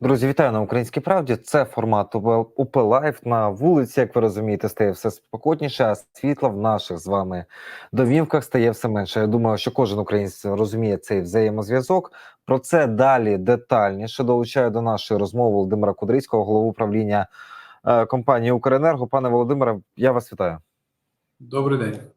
Друзі, вітаю на українській правді. Це формат УП Лайф на вулиці. Як ви розумієте, стає все спокійніше, а світла в наших з вами домівках стає все менше. Я думаю, що кожен українець розуміє цей взаємозв'язок. Про це далі детальніше долучаю до нашої розмови Володимира Кудрицького, голову управління е, компанії Укренерго. Пане Володимире, я вас вітаю. Добрий день.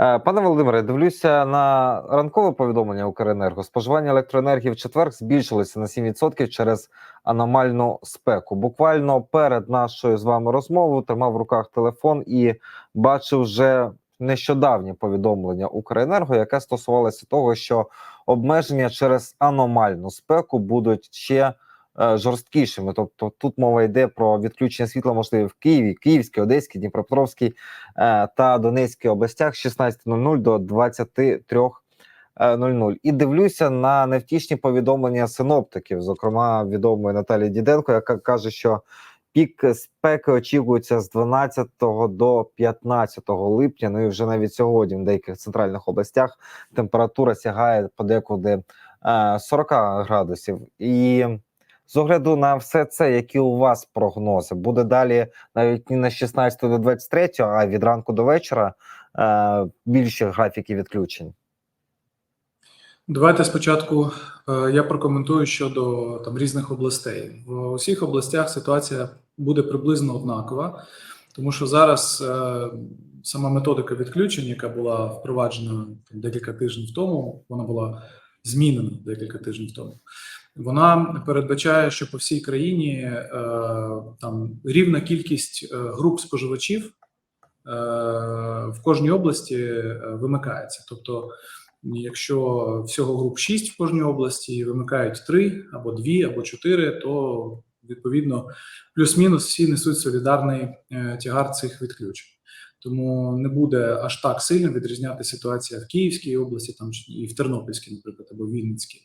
Е, Пане Володимире, дивлюся на ранкове повідомлення Укренерго. Споживання електроенергії в четвер збільшилося на 7% через аномальну спеку. Буквально перед нашою з вами розмовою тримав в руках телефон і бачив вже нещодавнє повідомлення Укренерго, яке стосувалося того, що обмеження через аномальну спеку будуть ще жорсткішими. Тобто, тут мова йде про відключення світла, можливо, в Києві, Київській, Одеській, Дніпропетровській е, та Донецькій областях з 16.00 до 23.00. І дивлюся на невтішні повідомлення синоптиків, зокрема відомої Наталії Діденко, яка каже, що пік спеки очікується з 12 до 15 липня. Ну і вже навіть сьогодні в деяких центральних областях температура сягає подекуди е, 40 градусів. І з огляду на все це, які у вас прогнози, буде далі навіть не на 16 до 23, а від ранку до вечора е, більше графіки відключень. Давайте спочатку е, я прокоментую щодо там різних областей. В усіх областях ситуація буде приблизно однакова, тому що зараз е, сама методика відключень, яка була впроваджена там, декілька тижнів тому, вона була змінена декілька тижнів тому. Вона передбачає, що по всій країні е, там рівна кількість е, груп споживачів е, в кожній області е, вимикається. Тобто, якщо всього груп 6 в кожній області вимикають 3 або 2, або 4, то відповідно плюс-мінус всі несуть солідарний е, тягар цих відключень. Тому не буде аж так сильно відрізняти ситуація в Київській області, там і в Тернопільській, наприклад, або Вінницькій.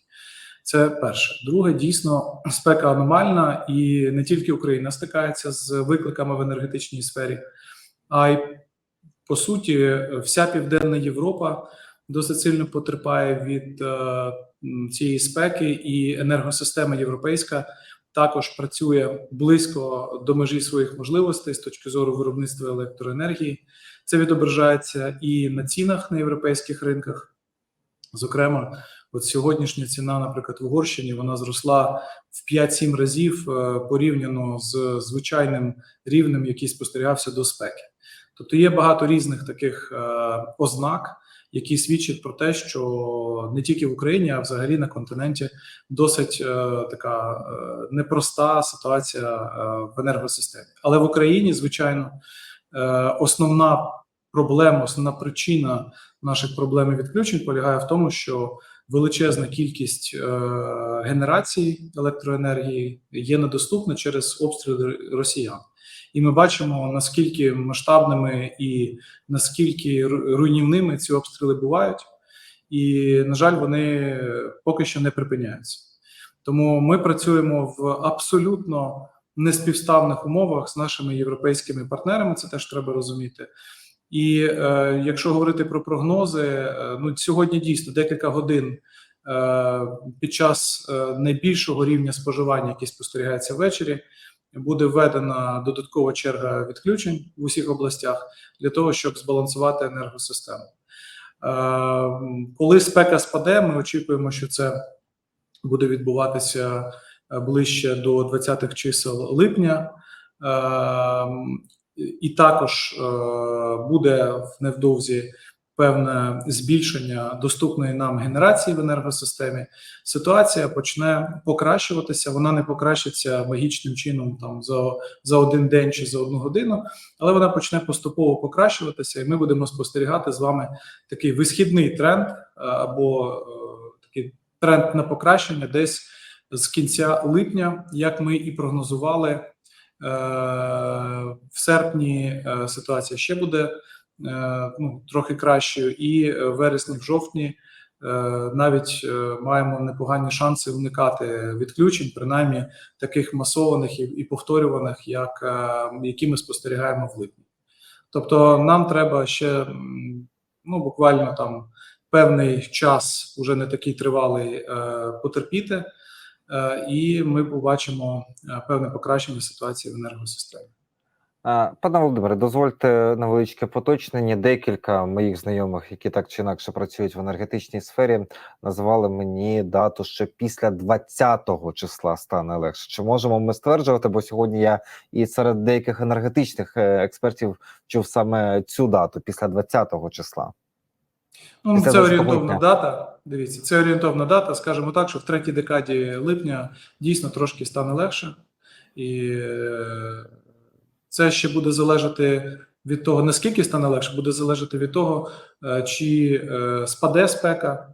Це перше. Друге, дійсно, спека аномальна, і не тільки Україна стикається з викликами в енергетичній сфері, а й по суті, вся Південна Європа досить сильно потерпає від е, цієї спеки, і енергосистема європейська також працює близько до межі своїх можливостей з точки зору виробництва електроенергії. Це відображається і на цінах на європейських ринках. Зокрема, от сьогоднішня ціна, наприклад, в Угорщині, вона зросла в 5-7 разів е, порівняно з звичайним рівнем, який спостерігався до спеки. Тобто є багато різних таких е, ознак, які свідчать про те, що не тільки в Україні, а взагалі на континенті досить е, така непроста ситуація в енергосистемі. Але в Україні, звичайно, основна проблема, основна причина наших проблем і відключень полягає в тому, що величезна кількість е, генерації електроенергії є недоступна через обстріли росіян. І ми бачимо наскільки масштабними і наскільки руйнівними ці обстріли бувають, і на жаль, вони поки що не припиняються. Тому ми працюємо в абсолютно неспівставних умовах з нашими європейськими партнерами. Це теж треба розуміти. І е, якщо говорити про прогнози, е, ну сьогодні дійсно декілька годин е, під час е, найбільшого рівня споживання, який спостерігається ввечері, буде введена додаткова черга відключень в усіх областях для того, щоб збалансувати енергосистему. Е, Коли спека спаде, ми очікуємо, що це буде відбуватися е, ближче до 20-х чисел липня. Е, І також е, буде невдовзі певне збільшення доступної нам генерації в енергосистемі. Ситуація почне покращуватися. Вона не покращиться магічним чином там за, за один день чи за одну годину, але вона почне поступово покращуватися, і ми будемо спостерігати з вами такий висхідний тренд е, або е, такий тренд на покращення десь з кінця липня, як ми і прогнозували. Е, В серпні е, ситуація ще буде е, ну, трохи кращою, і в вересні, в жовтні навіть маємо непогані шанси уникати відключень, принаймні таких масованих і, повторюваних, як які ми спостерігаємо в липні. Тобто, нам треба ще ну буквально там певний час, уже не такий тривалий, потерпіти. Е, і ми побачимо е, певне покращення ситуації в енергосистемі. Е, Пане Володимире, дозвольте невеличке поточнення. Декілька моїх знайомих, які так чи інакше працюють в енергетичній сфері, називали мені дату, що після 20-го числа стане легше. Чи можемо ми стверджувати? Бо сьогодні я і серед деяких енергетичних експертів чув саме цю дату після 20-го числа. Ну, це орієнтовна дата. Дивіться, це орієнтовна дата. Скажімо так, що в третій декаді липня дійсно трошки стане легше, і е, це ще буде залежати від того, наскільки стане легше, буде залежати від того, е, чи е, спаде спека,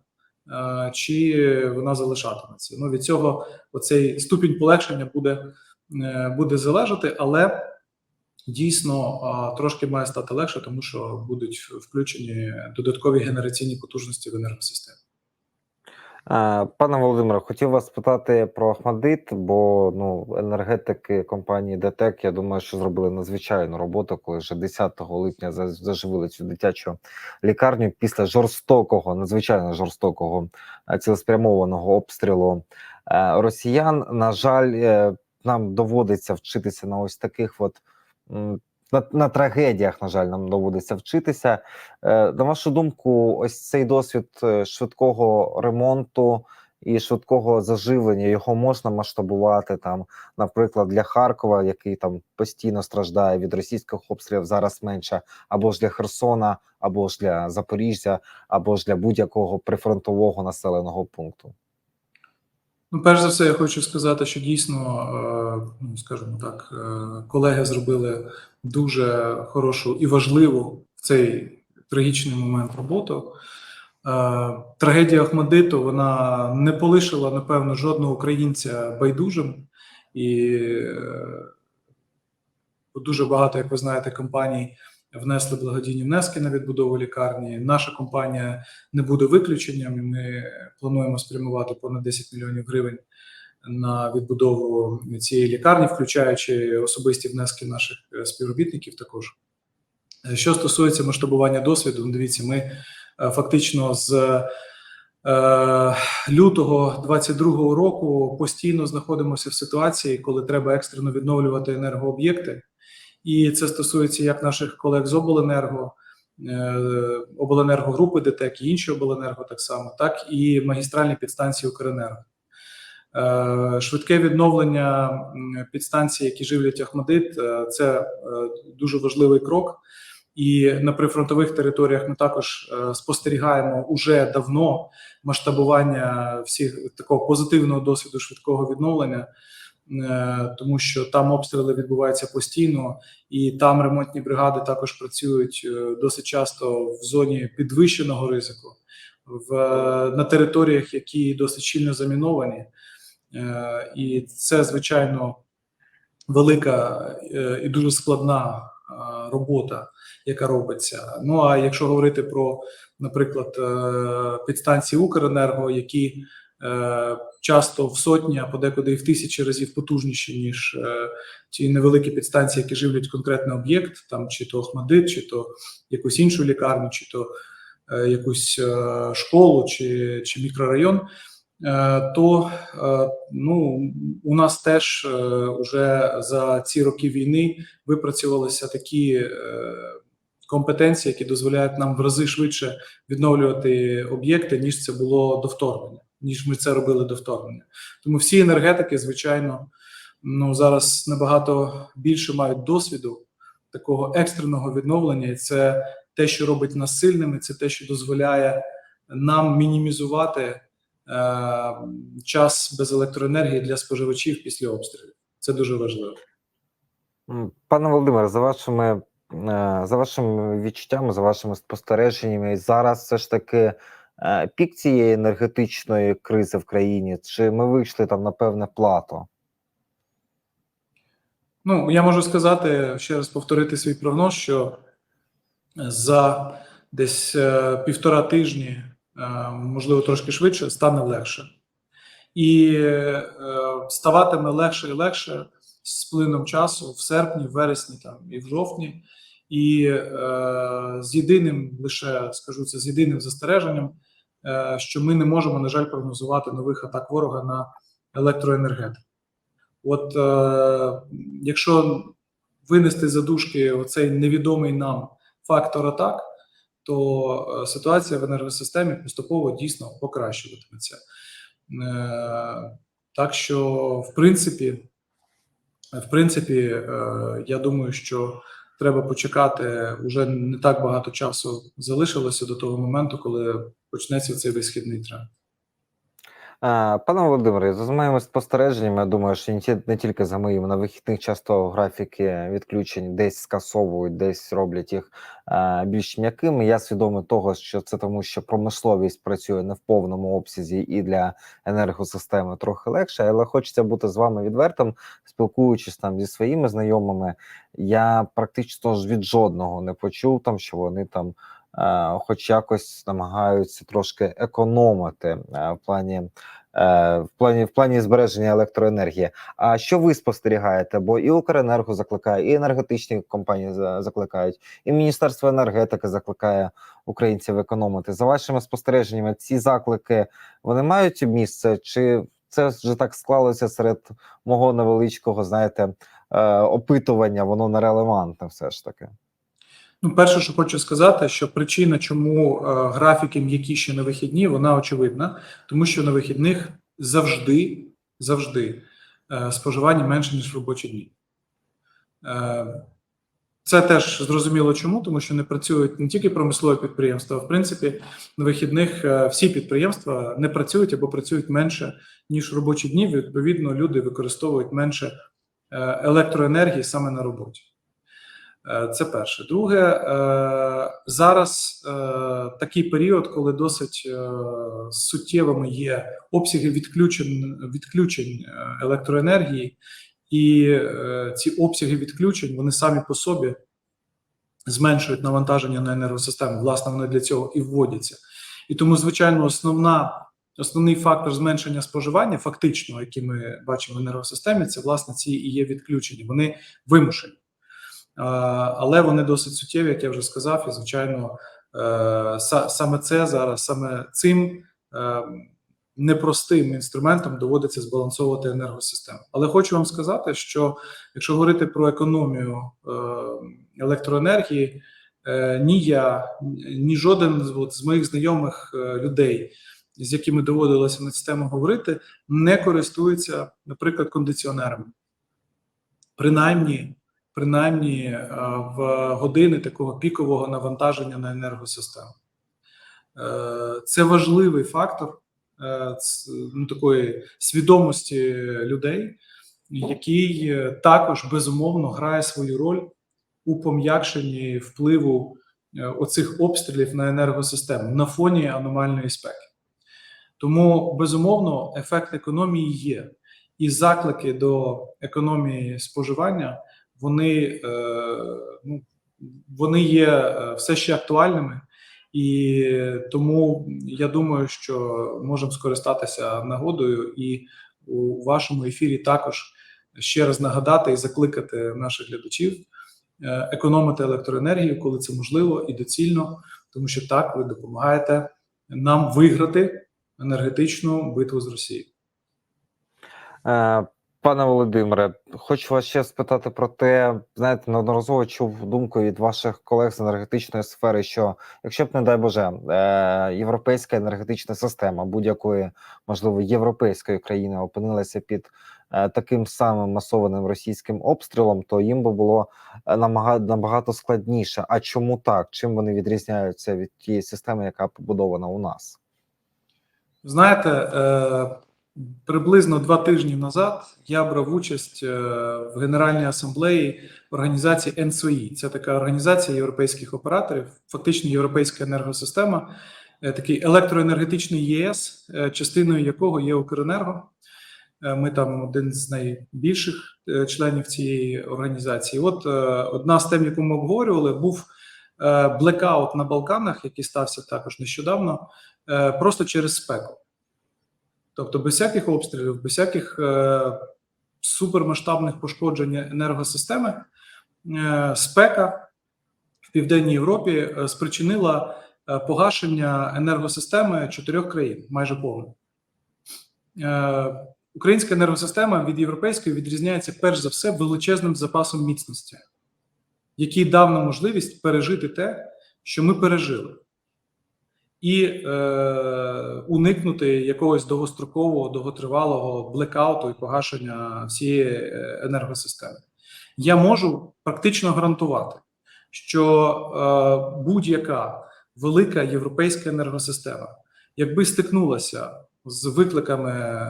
чи вона залишатиметься. Ну від цього оцей ступінь полегшення буде, буде залежати, але. Дійсно, трошки має стати легше, тому що будуть включені додаткові генераційні потужності в енергосистемі. Пане Володимире, хотів вас спитати про Ахмадит, бо ну енергетики компанії ДТЕК, я думаю, що зробили надзвичайну роботу, коли вже 10 липня заживили цю дитячу лікарню після жорстокого, надзвичайно жорстокого цілеспрямованого обстрілу росіян. На жаль, е, нам доводиться вчитися на ось таких от. На, на трагедіях, на жаль, нам доводиться вчитися. Е, На вашу думку, ось цей досвід е, швидкого ремонту і швидкого заживлення його можна масштабувати там, наприклад, для Харкова, який там постійно страждає від російських обстрілів, зараз менше, або ж для Херсона, або ж для Запоріжжя, або ж для будь-якого прифронтового населеного пункту. Ну, перш за все, я хочу сказати, що дійсно, е, ну скажімо так, е, колеги зробили дуже хорошу і важливу в цей трагічний момент роботу. Е, Трагедія Ахмадиту вона не полишила, напевно, жодного українця байдужим, і дуже багато, як ви знаєте, компаній внесли благодійні внески на відбудову лікарні. Наша компанія не буде виключенням. і Ми плануємо спрямувати понад 10 мільйонів гривень на відбудову цієї лікарні, включаючи особисті внески наших е, співробітників. Також Е, що стосується масштабування досвіду, дивіться, ми е, фактично з лютого 22-го року постійно знаходимося в ситуації, коли треба екстрено відновлювати енергооб'єкти. І це стосується як наших колег з обленерго, е, обленергогрупи ДТЕК і інші обленерго так само, так і магістральні підстанції Укренерго. Е, Швидке відновлення підстанцій, які живлять Ахмадит, е, це дуже важливий крок. І на прифронтових територіях ми також спостерігаємо уже давно масштабування всіх такого позитивного досвіду швидкого відновлення, тому що там обстріли відбуваються постійно, і там ремонтні бригади також працюють е, досить часто в зоні підвищеного ризику, в на територіях, які досить щільно заміновані. Е, І це звичайно велика е, і дуже складна е, робота, яка робиться. Ну а якщо говорити про, наприклад, е, підстанції Укренерго, які е, часто в сотні, а подекуди і в тисячі разів потужніші, ніж е, ті невеликі підстанції, які живлять конкретний об'єкт, там чи то Охмадит, чи то якусь іншу лікарню, чи то е, якусь е, школу, чи, чи мікрорайон. Е, то е, ну у нас теж е, уже за ці роки війни випрацювалися такі е, компетенції, які дозволяють нам в рази швидше відновлювати об'єкти, ніж це було до вторгнення, ніж ми це робили до вторгнення. Тому всі енергетики, звичайно, ну зараз набагато більше мають досвіду такого екстреного відновлення, і це те, що робить нас сильними, це те, що дозволяє нам мінімізувати е, час без електроенергії для споживачів після обстрілів. Це дуже важливо. Пане Володимире, за вашими е, за вашими відчуттями, за вашими спостереженнями, зараз все ж таки пік цієї енергетичної кризи в країні, чи ми вийшли там на певне плато? Ну, я можу сказати, ще раз повторити свій прогноз, що за десь е, півтора тижні, е, можливо, трошки швидше, стане легше. І е, ставатиме легше і легше з плином часу в серпні, в вересні там, і в жовтні. І е, з єдиним лише скажу це з єдиним застереженням, е, що ми не можемо, на жаль, прогнозувати нових атак ворога на електроенергетики. От е, якщо винести за дужки оцей невідомий нам фактор атак, то е, ситуація в енергосистемі поступово дійсно покращуватиметься. Е, так що, в принципі, в принципі, е, я думаю, що треба почекати. Уже не так багато часу залишилося до того моменту, коли почнеться цей висхідний тренд. Е, Пане Володимире, за моїми спостереженнями, я думаю, що не тільки за моїми на вихідних часто графіки відключень десь скасовують, десь роблять їх е, більш м'якими. Я свідомий того, що це тому, що промисловість працює не в повному обсязі і для енергосистеми трохи легше, але хочеться бути з вами відвертим, спілкуючись там зі своїми знайомими. Я практично ж від жодного не почув там, що вони там. Е, Хоч якось намагаються трошки економити е, в плані е, в плані в плані збереження електроенергії. А що ви спостерігаєте? Бо і Укренерго закликає, і енергетичні компанії закликають, і Міністерство енергетики закликає українців економити. За вашими спостереженнями, ці заклики вони мають місце, чи це вже так склалося серед мого невеличкого, знаєте, опитування? Воно нерелевантне, все ж таки. Ну, перше, що хочу сказати, що причина, чому е, графіки м'які ще на вихідні, вона очевидна, тому що на вихідних завжди, завжди е, споживання менше, ніж в робочі дні. Е, це теж зрозуміло чому, тому що не працюють не тільки промислові підприємства, а в принципі на вихідних всі підприємства не працюють або працюють менше, ніж в робочі дні. Відповідно, люди використовують менше електроенергії саме на роботі. Е, Це перше. Друге, е, зараз е, такий період, коли досить суттєвими є обсяги відключень, відключень електроенергії, і ці обсяги відключень вони самі по собі зменшують навантаження на енергосистему. Власне, вони для цього і вводяться. І тому, звичайно, основна. Основний фактор зменшення споживання, фактично, який ми бачимо в енергосистемі, це власне ці і є відключення. Вони вимушені. Але вони досить суттєві, як я вже сказав, і звичайно, е, саме це зараз, саме цим е, непростим інструментом доводиться збалансовувати енергосистему. Але хочу вам сказати, що якщо говорити про економію е, електроенергії, ні я, ні жоден з- моїх знайомих людей, з якими доводилося на цю тему говорити, не користується, наприклад, кондиціонерами. Принаймні, принаймні е, в години такого пікового навантаження на енергосистему. Е, Це важливий фактор е, ну, такої свідомості людей, який також безумовно грає свою роль у пом'якшенні впливу оцих обстрілів на енергосистему на фоні аномальної спеки. Тому безумовно ефект економії є, і заклики до економії споживання вони, е, ну, вони є е, все ще актуальними, і тому я думаю, що можемо скористатися нагодою і у вашому ефірі також ще раз нагадати і закликати наших глядачів е, економити електроенергію, коли це можливо і доцільно, тому що так ви допомагаєте нам виграти енергетичну битву з Росією. Пане Володимире, хочу вас ще спитати про те, знаєте, неодноразово чув думку від ваших колег з енергетичної сфери, що якщо б, не дай Боже, е, європейська енергетична система будь-якої, можливо, європейської країни опинилася під е, таким самим масованим російським обстрілом, то їм би було е, набагато складніше. А чому так? Чим вони відрізняються від тієї системи, яка побудована у нас? Знаєте, е, приблизно два тижні назад я брав участь е, в Генеральній асамблеї організації NSOE. Це така організація європейських операторів, фактично європейська енергосистема, е, такий електроенергетичний ЄС, е, частиною якого є Укренерго. Ми там один з найбільших членів цієї організації. От одна з тем, яку ми обговорювали, був блекаут на Балканах, який стався також нещодавно, просто через спеку. Тобто, без всяких обстрілів, без всяких е, супермасштабних пошкоджень енергосистеми, е, спека в Південній Європі е, спричинила е, погашення енергосистеми чотирьох країн, майже повне. Е, Українська енергосистема від європейської відрізняється перш за все величезним запасом міцності, який дав нам можливість пережити те, що ми пережили, і е, уникнути якогось довгострокового, довготривалого блекауту і погашення всієї е, енергосистеми. Я можу практично гарантувати, що е, будь-яка велика європейська енергосистема, якби стикнулася з викликами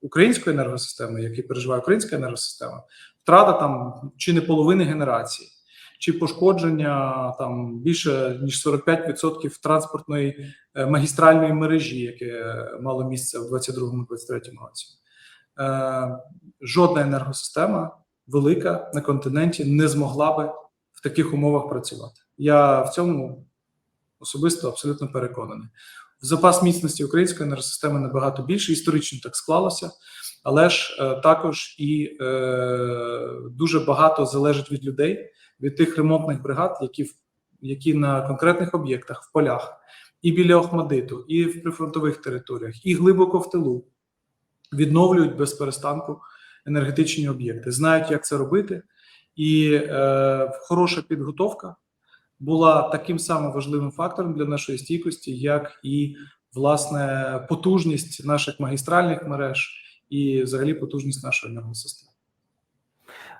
української енергосистеми, які переживає українська енергосистема, втрата там чи не половини генерації, чи пошкодження там більше ніж 45% транспортної е, магістральної мережі, яке мало місце в 22-23 році. Е, жодна енергосистема велика на континенті не змогла би в таких умовах працювати. Я в цьому особисто абсолютно переконаний. Запас міцності української енергосистеми набагато більше, історично так склалося, але ж е, також і е, дуже багато залежить від людей, від тих ремонтних бригад, які, які на конкретних об'єктах, в полях, і біля Охмадиту, і в прифронтових територіях, і глибоко в тилу відновлюють без перестанку енергетичні об'єкти, знають, як це робити, і е, хороша підготовка була таким самим важливим фактором для нашої стійкості, як і власне потужність наших магістральних мереж і взагалі потужність нашої енергосистеми.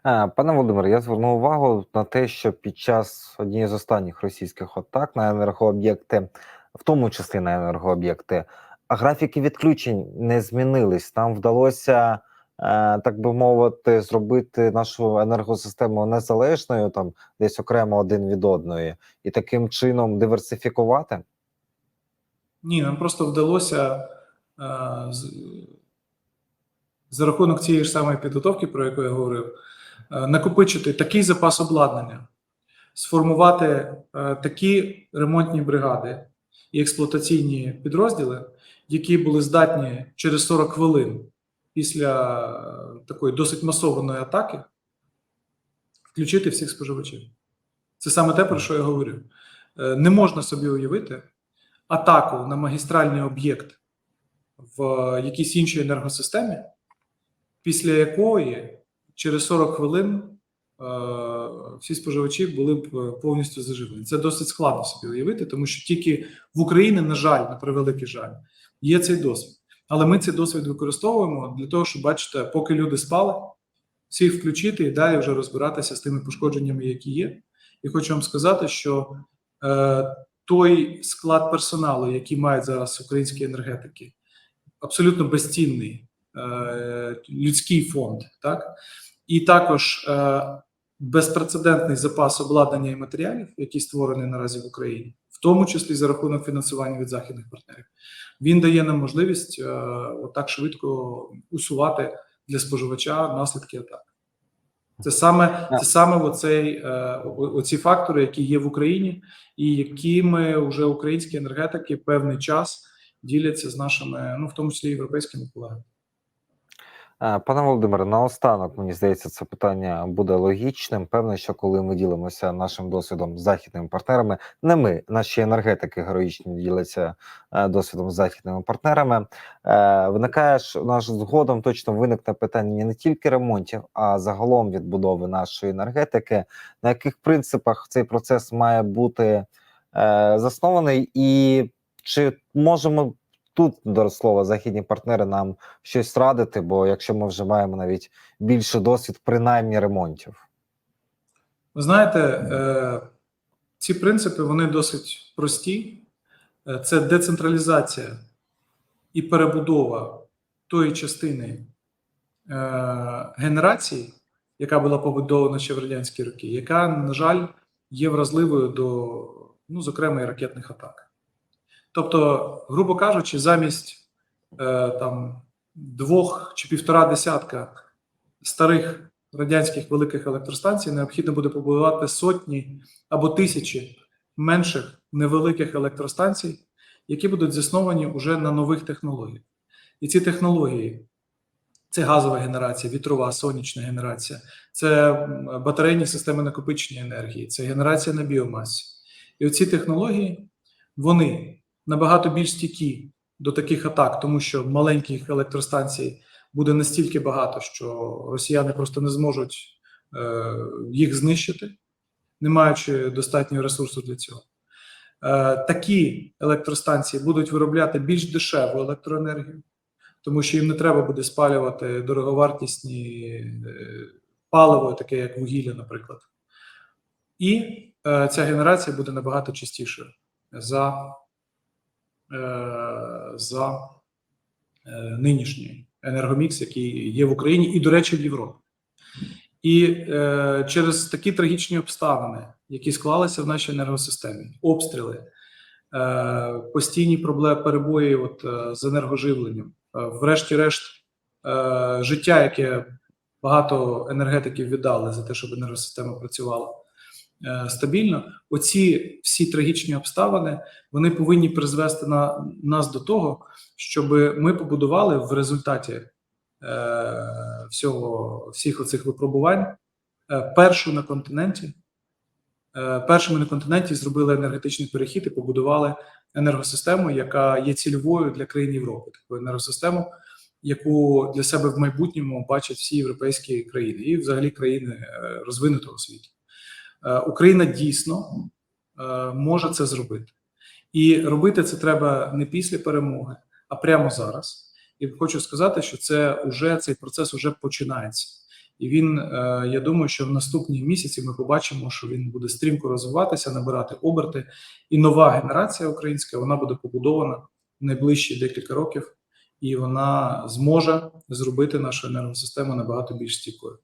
Пане Володимире, я звернув увагу на те, що під час однієї з останніх російських атак на енергооб'єкти, в тому числі на енергооб'єкти, графіки відключень не змінились. Там вдалося, е, так би мовити, зробити нашу енергосистему незалежною, там десь окремо один від одної, і таким чином диверсифікувати. Ні, нам просто вдалося е, за рахунок цієї ж самої підготовки, про яку я говорив, накопичити такий запас обладнання, сформувати е, такі ремонтні бригади і експлуатаційні підрозділи, які були здатні через 40 хвилин після е, такої досить масованої атаки включити всіх споживачів. Це саме те, про що я говорю. Е, Не можна собі уявити атаку на магістральний об'єкт в якійсь іншій енергосистемі, після якої через 40 хвилин е, всі споживачі були б е, повністю заживлені. Це досить складно собі уявити, тому що тільки в Україні, на жаль, на превеликий жаль, є цей досвід. Але ми цей досвід використовуємо для того, щоб бачите, поки люди спали, всіх включити і далі вже розбиратися з тими пошкодженнями, які є. І хочу вам сказати, що е, той склад персоналу, який мають зараз українські енергетики, абсолютно безцінний людський фонд, так і також е, безпрецедентний запас обладнання і матеріалів, який створений наразі в Україні, в тому числі за рахунок фінансування від західних партнерів, він дає нам можливість е, отак швидко усувати для споживача наслідки атак. Це саме це саме оцей, е, оці фактори, які є в Україні, і якими вже українські енергетики певний час діляться з нашими, ну в тому числі європейськими колегами. Пане Володимире, наостанок, мені здається, це питання буде логічним. Певно, що коли ми ділимося нашим досвідом з західними партнерами, не ми, наші енергетики героїчні діляться е, досвідом з західними партнерами. е, Виникає ж у нас згодом точно виникне питання не тільки ремонтів, а загалом відбудови нашої енергетики. На яких принципах цей процес має бути е, заснований, і чи можемо тут до слова західні партнери нам щось радити, бо якщо ми вже маємо навіть більше досвід, принаймні ремонтів. Ви знаєте, е, ці принципи вони досить прості. Е, Це децентралізація і перебудова тої частини е, генерації, яка була побудована ще в радянські роки, яка, на жаль, є вразливою до, ну, зокрема, і ракетних атак. Тобто, грубо кажучи, замість е, там двох чи півтора десятка старих радянських великих електростанцій необхідно буде побудувати сотні або тисячі менших невеликих електростанцій, які будуть засновані вже на нових технологіях. І ці технології це газова генерація, вітрова, сонячна генерація, це батарейні системи накопичення енергії, це генерація на біомасі. І оці технології вони набагато більш стійкі до таких атак, тому що маленьких електростанцій буде настільки багато, що росіяни просто не зможуть е, їх знищити, не маючи достатнього ресурсу для цього. Е, такі електростанції будуть виробляти більш дешеву електроенергію, тому що їм не треба буде спалювати дороговартісні е, паливо, таке як вугілля, наприклад. І е, ця генерація буде набагато чистішою за, за е, нинішній енергомікс, який є в Україні, і, до речі, в Європі. І е, через такі трагічні обставини, які склалися в нашій енергосистемі, обстріли, е, постійні проблеми перебої от, е, з енергоживленням, е, врешті-решт, е, життя, яке багато енергетиків віддали за те, щоб енергосистема працювала е, стабільно. Оці всі трагічні обставини вони повинні призвести на нас до того, щоб ми побудували в результаті е, всього всіх оцих випробувань е, першу на континенті. Е, першими на континенті зробили енергетичний перехід і побудували енергосистему, яка є цільовою для країн Європи. Таку енергосистему, яку для себе в майбутньому бачать всі європейські країни і, взагалі, країни е, розвинутого світу. Е, Україна дійсно е, може це зробити, і робити це треба не після перемоги, а прямо зараз. І хочу сказати, що це уже цей процес вже починається. І він, е, я думаю, що в наступні місяці ми побачимо, що він буде стрімко розвиватися, набирати оберти. І нова генерація українська вона буде побудована в найближчі декілька років, і вона зможе зробити нашу енергосистему набагато більш стійкою.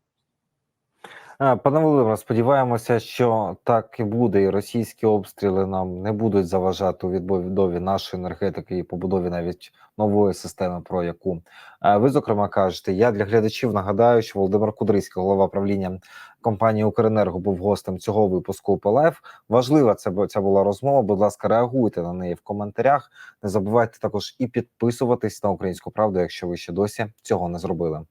Е, Пане Володимире, сподіваємося, що так і буде, і російські обстріли нам не будуть заважати у відбудові нашої енергетики і побудові навіть нової системи, про яку е, ви зокрема кажете. Я для глядачів нагадаю, що Володимир Кудрицький, голова правління компанії Укренерго, був гостем цього випуску УПЛФ. Важлива це ця була розмова. Будь ласка, реагуйте на неї в коментарях. Не забувайте також і підписуватись на українську правду, якщо ви ще досі цього не зробили.